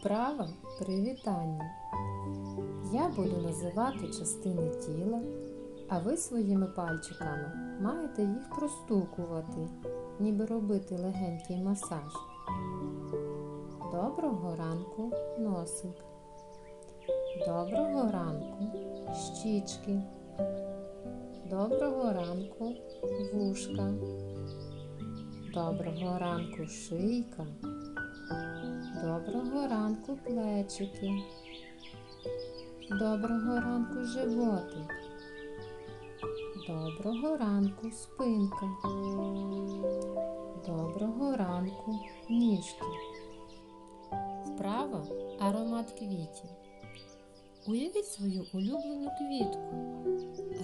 Вправа привітання. Я буду називати частини тіла, а ви своїми пальчиками маєте їх простукувати, ніби робити легенький масаж. Доброго ранку, носик. Доброго ранку, щічки. Доброго ранку, вушка. Доброго ранку, шийка. Доброго ранку, плечики. Доброго ранку, животик. Доброго ранку, спинка. Доброго ранку, ніжки. Вправа аромат квітів. Уявіть свою улюблену квітку,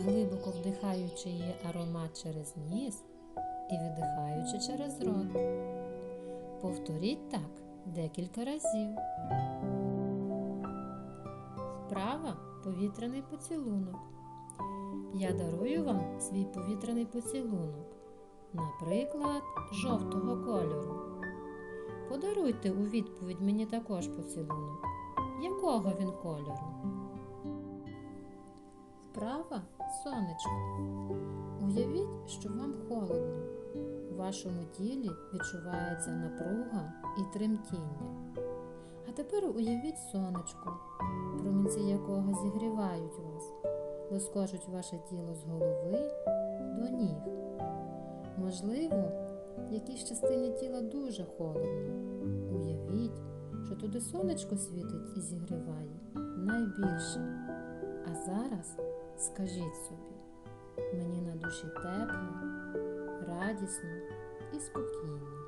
глибоко вдихаючи її аромат через ніс видихаючи через рот. Повторіть так декілька разів. Вправа повітряний поцілунок. Я дарую вам свій повітряний поцілунок, наприклад, жовтого кольору. Подаруйте у відповідь мені також поцілунок. Якого він кольору? Вправа сонечко. Уявіть, що вам холодно. Вашому тілі відчувається напруга і тремтіння. А тепер уявіть сонечко, промінці якого зігрівають вас, лоскочуть ваше тіло з голови до ніг. Можливо, якійсь частині тіла дуже холодно. Уявіть, що туди сонечко світить і зігріває найбільше. А зараз скажіть собі, мені на душі тепло, радісно Escoquinho.